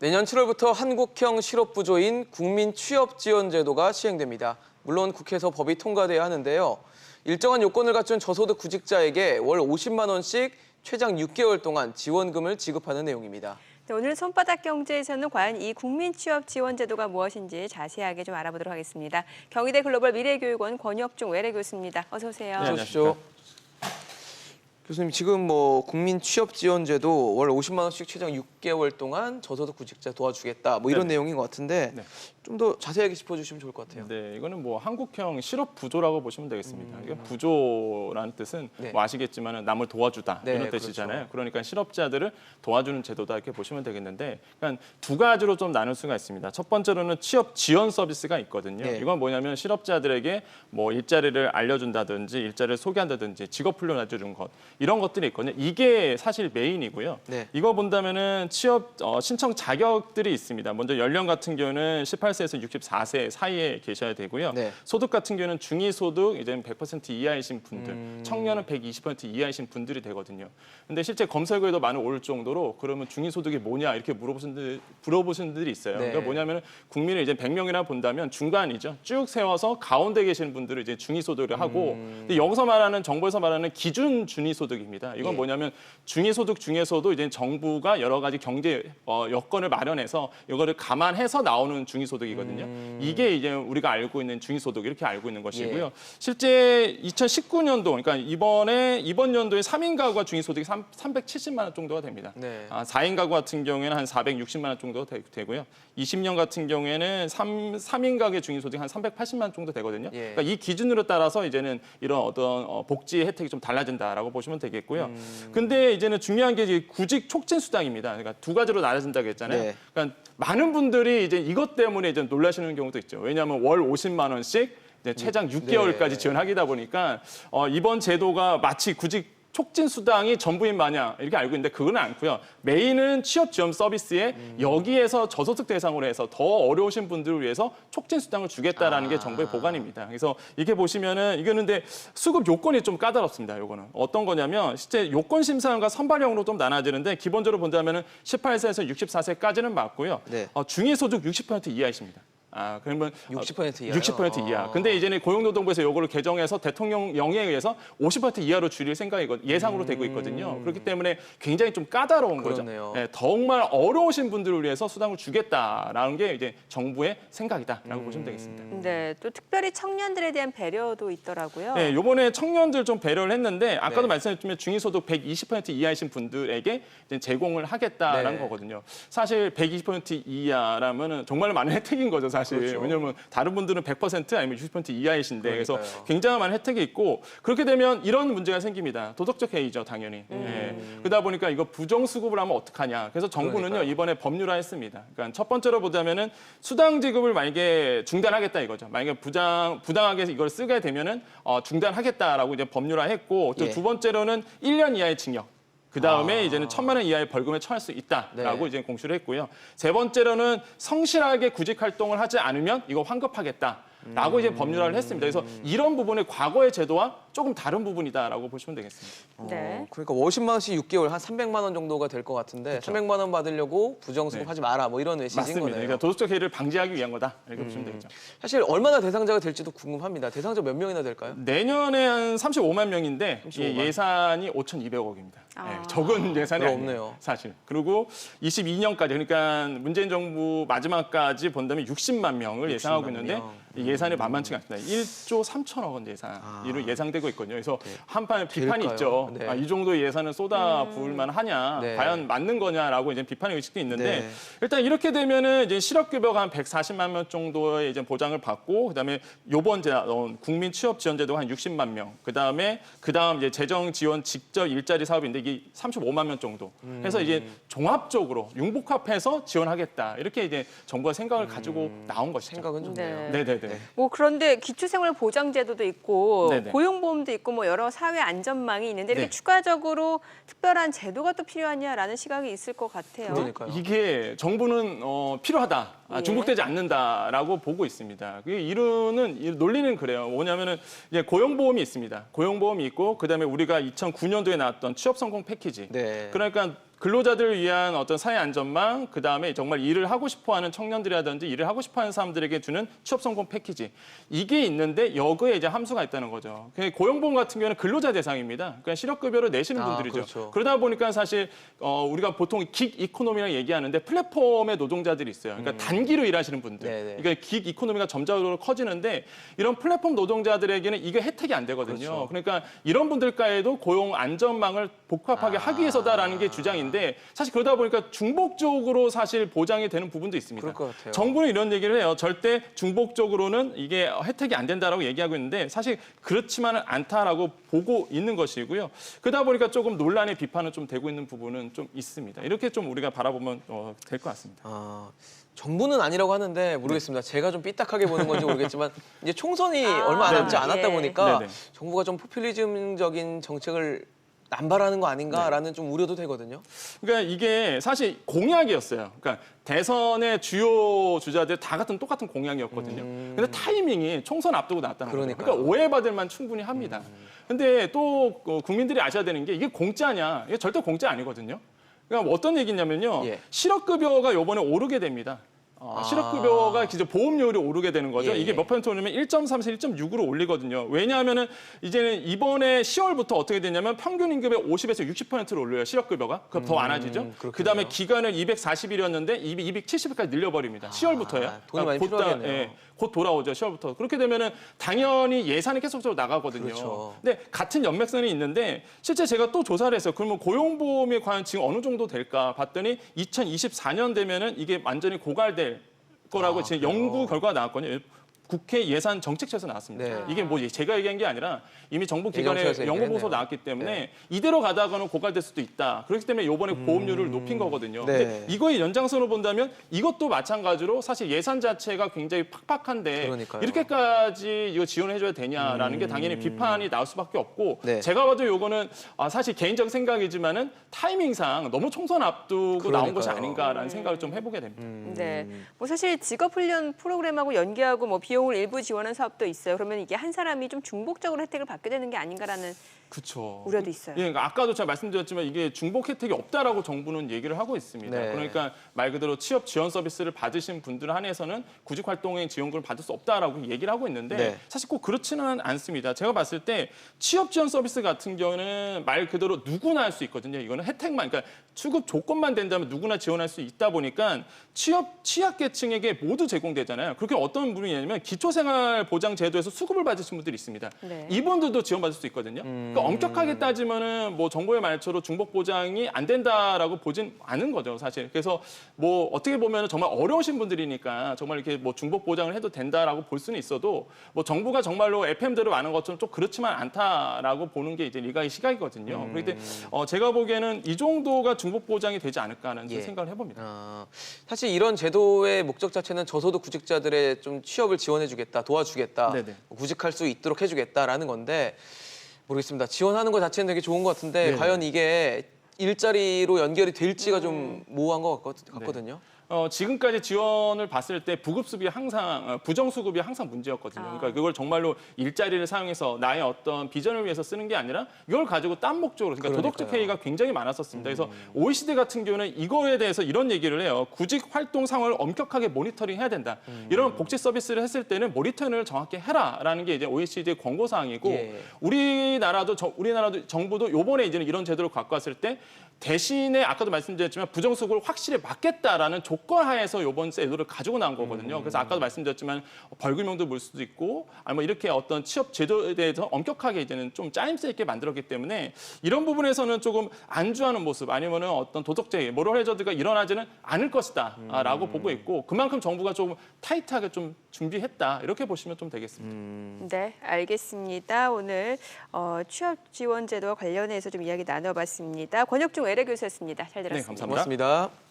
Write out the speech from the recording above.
내년 7월부터 한국형 실업 부조인 국민 취업 지원 제도가 시행됩니다. 물론 국회에서 법이 통과돼야 하는데요. 일정한 요건을 갖춘 저소득 구직자에게 월 50만 원씩 최장 6개월 동안 지원금을 지급하는 내용입니다. 네, 오늘 손바닥 경제에서는 과연 이 국민 취업 지원 제도가 무엇인지 자세하게 좀 알아보도록 하겠습니다. 경희대 글로벌 미래교육원 권혁중 외래 교수입니다. 어서 오세요. 어서 오십시오. 교수님 지금 뭐 국민 취업 지원제도 월 50만 원씩 최장 6개월 동안 저소득 구직자 도와주겠다 뭐 이런 네네. 내용인 것 같은데 네. 좀더 자세하게 짚어주시면 좋을 것 같아요. 네, 이거는 뭐 한국형 실업 부조라고 보시면 되겠습니다. 이게 부조라는 뜻은 음. 네. 뭐 아시겠지만 남을 도와주다 네, 이런 뜻이잖아요. 그렇죠. 그러니까 실업자들을 도와주는 제도다 이렇게 보시면 되겠는데, 그러니까 두 가지로 좀 나눌 수가 있습니다. 첫 번째로는 취업 지원 서비스가 있거든요. 네. 이건 뭐냐면 실업자들에게 뭐 일자리를 알려준다든지 일자리를 소개한다든지 직업 훈련해주는 것 이런 것들이 있거든요. 이게 사실 메인이고요. 네. 이거 본다면은 취업 어, 신청 자격들이 있습니다. 먼저 연령 같은 경우는 18세에서 64세 사이에 계셔야 되고요. 네. 소득 같은 경우는 중위 소득 이제 100% 이하이신 분들, 음. 청년은 120% 이하이신 분들이 되거든요. 근데 실제 검색어에도 많이 올 정도로 그러면 중위 소득이 뭐냐 이렇게 물어보신 들 물어보신 분들이 있어요. 네. 그러니까 뭐냐면 국민을 이제 100명이나 본다면 중간이죠. 쭉 세워서 가운데 계시는 분들을 이제 중위 소득을 하고 근데 여기서 말하는 정부에서 말하는 기준 중위 소득 입니다. 이건 음. 예. 뭐냐면 중위소득 중에서도 이제 정부가 여러 가지 경제 어, 여건을 마련해서 이거를 감안해서 나오는 중위소득이거든요. 음. 이게 이제 우리가 알고 있는 중위소득 이렇게 알고 있는 것이고요. 예. 실제 2019년도 그러니까 이번에 이번 연도에 3인 가구가 중위소득이 3, 370만 원 정도가 됩니다. 네. 아, 4인 가구 같은 경우에는 한 460만 원 정도 되, 되고요. 20년 같은 경우에는 3, 3인 가구의 중위소득이 한 380만 원 정도 되거든요. 예. 그러니까 이 기준으로 따라서 이제는 이런 어떤 어, 복지 혜택이 좀 달라진다라고 보시면 되겠고요. 음. 근데 이제는 중요한 게 구직 촉진 수당입니다. 그러니까 두 가지로 나눠진다고 했잖아요. 네. 그러니까 많은 분들이 이제 이것 때문에 이제 놀라시는 경우도 있죠. 왜냐하면 월 50만 원씩 이제 최장 6개월까지 네. 지원하기다 보니까 어, 이번 제도가 마치 구직 촉진 수당이 전부인 마냥 이렇게 알고 있는데 그건 않고요. 메인은 취업 지원 서비스에 음. 여기에서 저소득 대상으로 해서 더 어려우신 분들을 위해서 촉진 수당을 주겠다라는 아. 게 정부의 보관입니다. 그래서 이게 보시면은 이거는 근데 수급 요건이 좀 까다롭습니다. 요거는 어떤 거냐면 실제 요건 심사과 선발형으로 좀 나눠지는데 기본적으로 본다면은 18세에서 64세까지는 맞고요. 네. 어, 중위 소득 60% 이하이십니다. 아 그러면 60% 이하요? 60% 이하. 아. 근데 이제는 고용노동부에서 요거를 개정해서 대통령령에 의해서 50% 이하로 줄일 생각이거 예상으로 되고 있거든요. 그렇기 때문에 굉장히 좀 까다로운 음. 그렇네요. 거죠. 네, 정말 어려우신 분들을 위해서 수당을 주겠다라는 게 이제 정부의 생각이다라고 보시면 되겠습니다. 네, 또 특별히 청년들에 대한 배려도 있더라고요. 네, 요번에 청년들 좀 배려를 했는데 아까도 네. 말씀드렸지만 중위소득 120% 이하이신 분들에게 이제 제공을 하겠다라는 네. 거거든요. 사실 120% 이하라면은 정말 많은 혜택인 거죠, 사실. 그렇죠. 왜냐면 다른 분들은 100% 아니면 60% 이하이신데 그래서 그러니까요. 굉장히 많은 혜택이 있고 그렇게 되면 이런 문제가 생깁니다. 도덕적 해이죠, 당연히. 음. 예. 그러다 보니까 이거 부정 수급을 하면 어떡하냐. 그래서 정부는요 그러니까요. 이번에 법률화했습니다. 그러니까 첫 번째로 보자면은 수당 지급을 만약에 중단하겠다 이거죠. 만약에 부당 부당하게 이걸 쓰게 되면은 어, 중단하겠다라고 이제 법률화했고 또 예. 두 번째로는 1년 이하의 징역. 그 다음에 아. 이제는 천만 원 이하의 벌금에 처할 수 있다라고 네. 이제 공시를 했고요. 세 번째로는 성실하게 구직 활동을 하지 않으면 이거 환급하겠다라고 이제 법률화를 했습니다. 그래서 이런 부분의 과거의 제도와 조금 다른 부분이다라고 보시면 되겠습니다. 네. 어, 그러니까 50만 원씩 6개월 한 300만 원 정도가 될 것 같은데 300만 원 받으려고 부정수급 네. 하지 마라 뭐 이런 메시지인 맞습니다. 거네요. 그러니까 도덕적 해이를 방지하기 위한 거다 이렇게 보시면 되겠죠. 사실 얼마나 대상자가 될지도 궁금합니다. 대상자 몇 명이나 될까요? 내년에 한 35만 명인데 35만. 예, 예산이 5,200억입니다. 예, 아. 적은 예산이 별로 아니에요. 없네요. 사실. 그리고 22년까지 그러니까 문재인 정부 마지막까지 본다면 60만 명을 예상하고 60만 있는데 명. 이 예산이 만만치가 않습니다. 1조 3천억 원 예산으로 예상되고 있거든요. 그래서 한판 비판이 될까요? 있죠. 네. 아, 이 정도 예산을 쏟아 부을 만하냐, 네. 과연 맞는 거냐라고 이제 비판의 의식도 있는데 네. 일단 이렇게 되면은 이제 실업급여가 한 140만 명 정도의 이제 보장을 받고 그다음에 요번 제 어, 국민 취업 지원제도가 한 60만 명. 그다음에 그다음 이제 재정 지원 직접 일자리 사업인데 이게 35만 명 정도. 해서 이제 종합적으로 융복합해서 지원하겠다. 이렇게 이제 정부가 생각을 가지고 나온 것이죠. 생각은 좋네요. 네. 네, 네, 네. 뭐 그런데 기초생활 보장제도도 있고 네네. 고용보험도 있고 뭐 여러 사회 안전망이 있는데 이렇게 네. 추가적으로 특별한 제도가 또 필요하냐라는 시각이 있을 것 같아요. 그러니까요. 이게 정부는 어, 필요하다. 아, 예. 중복되지 않는다라고 보고 있습니다. 그 이유는 이 논리는 그래요. 뭐냐면은 이제 고용보험이 있습니다. 고용보험이 있고 그다음에 우리가 2009년도에 나왔던 취업 성공 패키지. 네. 그러니까 근로자들을 위한 어떤 사회 안전망, 그 다음에 정말 일을 하고 싶어하는 청년들이라든지 일을 하고 싶어하는 사람들에게 주는 취업 성공 패키지 이게 있는데 여기에 이제 함수가 있다는 거죠. 그 고용보험 같은 경우는 근로자 대상입니다. 그러니까 실업급여를 내시는 아, 분들이죠. 그렇죠. 그러다 보니까 사실 어, 우리가 보통 긱 이코노미라고 얘기하는데 플랫폼의 노동자들이 있어요. 그러니까 단기로 일하시는 분들. 음. 네네. 그러니까 긱 이코노미가 점차적으로 커지는데 이런 플랫폼 노동자들에게는 이게 혜택이 안 되거든요. 그렇죠. 그러니까 이런 분들과에도 고용 안전망을 복합하게 아. 하기 위해서다라는 게 주장 인데 사실 그러다 보니까 중복적으로 사실 보장이 되는 부분도 있습니다. 그럴 것 같아요. 정부는 이런 얘기를 해요. 절대 중복적으로는 이게 혜택이 안 된다라고 얘기하고 있는데 사실 그렇지만은 않다라고 보고 있는 것이고요. 그러다 보니까 조금 논란의 비판은 좀 되고 있는 부분은 좀 있습니다. 이렇게 좀 우리가 바라보면 어, 될 것 같습니다. 아, 정부는 아니라고 하는데 모르겠습니다. 제가 좀 삐딱하게 보는 건지 모르겠지만 이제 총선이 얼마 남지 네네. 않았다 예. 보니까 네네. 정부가 좀 포퓰리즘적인 정책을 남발하는 거 아닌가라는 좀 우려도 되거든요. 그러니까 이게 사실 공약이었어요. 그러니까 대선의 주요 주자들 다 같은 똑같은 공약이었거든요. 근데 타이밍이 총선 앞두고 나왔다는. 음. 음. 그러니까 오해받을 만 충분히 합니다. 근데 또 어, 국민들이 아셔야 되는 게 이게 공짜냐? 이게 절대 공짜 아니거든요. 그러니까 어떤 얘기냐면요. 예. 실업급여가 요번에 오르게 됩니다. 어, 아. 실업급여가 이제 보험료율이 오르게 되는 거죠. 예, 이게 예. 몇 퍼센트 오르면 1.3에서 1.6으로 올리거든요. 왜냐하면은 이제는 이번에 10월부터 어떻게 되냐면 평균 임금의 50에서 60%로 올려요. 실업급여가. 그럼 더 많아지죠. 음, 그렇겠네요. 그다음에 기간을 240일이었는데 270일까지 늘려버립니다. 10월부터요. 아, 돈이 많이 필요하겠네요. 곧 돌아오죠. 10월부터. 그렇게 되면은 당연히 예산이 계속적으로 나가거든요. 그렇죠. 근데 같은 연맥선이 있는데 실제 제가 또 조사를 했어요. 그러면 고용보험이 과연 지금 어느 정도 될까 봤더니 2024년 되면은 이게 완전히 고갈될 거라고 아, 지금? 연구 결과가 나왔거든요. 국회 예산 정책처에서 나왔습니다. 네. 이게 뭐 제가 얘기한 게 아니라 이미 정부 기관의 예정처에서 연구. 보고서 나왔기 때문에 네. 이대로 가다가는 고갈될 수도 있다. 그렇기 때문에 이번에 보험료를 높인 거거든요. 네. 근데 이거의 연장선으로 본다면 이것도 마찬가지로 사실 예산 자체가 굉장히 팍팍한데 그러니까요. 이렇게까지 이거 지원해줘야 되냐라는 게 당연히 비판이 나올 수밖에 없고 네. 제가 봐도 요거는 아, 사실 개인적 생각이지만은 타이밍상 너무 총선 앞두고 나온 것이 그러니까요. 아닌가라는 생각을 좀 해보게 됩니다. 네. 뭐 사실 직업 훈련 프로그램하고 연계하고 뭐 비용 을 일부 지원한 사업도 있어요. 그러면 이게 한 사람이 좀 중복적으로 혜택을 받게 되는 게 아닌가라는 그렇죠. 우려도 있어요. 예, 그러니까 아까도 제가 말씀드렸지만 이게 중복 혜택이 없다라고 정부는 얘기를 하고 있습니다. 네. 그러니까 말 그대로 취업 지원 서비스를 받으신 분들 한해서는 구직 활동의 지원금을 받을 수 없다라고 얘기를 하고 있는데 네. 사실 꼭 그렇지는 않습니다. 제가 봤을 때 취업 지원 서비스 같은 경우는 말 그대로 누구나 할 수 있거든요. 이거는 혜택만 그러니까 수급 조건만 된다면 누구나 지원할 수 있다 보니까 취업 취약계층에게 모두 제공되잖아요. 그렇게 어떤 분이냐면 기초생활 보장 제도에서 수급을 받으신 분들이 있습니다. 네. 이분들도 지원받을 수 있거든요. 그러니까 엄격하게 따지면은 뭐 정부의 말처럼 중복 보장이 안 된다라고 보진 않은 거죠, 사실. 그래서 뭐 어떻게 보면 정말 어려우신 분들이니까 정말 이렇게 뭐 중복 보장을 해도 된다라고 볼 수는 있어도 뭐 정부가 정말로 FM대로 많은 것처럼 좀 그렇지만 않다라고 보는 게 이제 일가의 시각이거든요. 그렇기 때문에 어, 제가 보기에는 이 정도가 중복 보장이 되지 않을까 하는 예. 생각을 해봅니다. 아, 사실 이런 제도의 목적 자체는 저소득 구직자들의 좀 취업을 지원해주겠다, 도와주겠다, 네네. 구직할 수 있도록 해주겠다라는 건데 모르겠습니다. 지원하는 것 자체는 되게 좋은 것 같은데 네. 과연 이게 일자리로 연결이 될지가 좀 모호한 것 같거- 같거든요. 어, 지금까지 지원을 봤을 때 부급수비 항상 어, 부정수급이 항상 문제였거든요. 아. 그러니까 그걸 정말로 일자리를 사용해서 나의 어떤 비전을 위해서 쓰는 게 아니라 이걸 가지고 딴 목적으로 그러니까 도덕적 그러니까요. 회의가 굉장히 많았었습니다. 그래서 OECD 같은 경우는 이거에 대해서 이런 얘기를 해요. 구직 활동 상황을 엄격하게 모니터링 해야 된다. 이런 복지 서비스를 했을 때는 모니터링을 정확히 해라라는 게 이제 OECD의 권고 사항이고 예. 우리나라도 정- 우리나라도 정부도 요번에 이제는 이런 제도를 갖고 왔을 때 대신에 아까도 말씀드렸지만 부정수급을 확실히 막겠다라는 조건 하에서 요번 제도를 가지고 나온 거거든요. 그래서 아까도 말씀드렸지만 벌금형도 물 수도 있고 아니 뭐 이렇게 어떤 취업 제도에 대해서 엄격하게 이제는 좀 짜임새 있게 만들었기 때문에 이런 부분에서는 조금 안주하는 모습 아니면은 어떤 도덕적 모럴 해저드가 일어나지는 않을 것이다라고 보고 있고 그만큼 정부가 조금 타이트하게 좀 준비했다 이렇게 보시면 좀 되겠습니다. 네, 알겠습니다. 오늘 어, 취업 지원 제도와 관련해서 좀 이야기 나눠봤습니다. 권혁중 외래 교수였습니다. 잘 들었습니다. 감사합니다. 고맙습니다.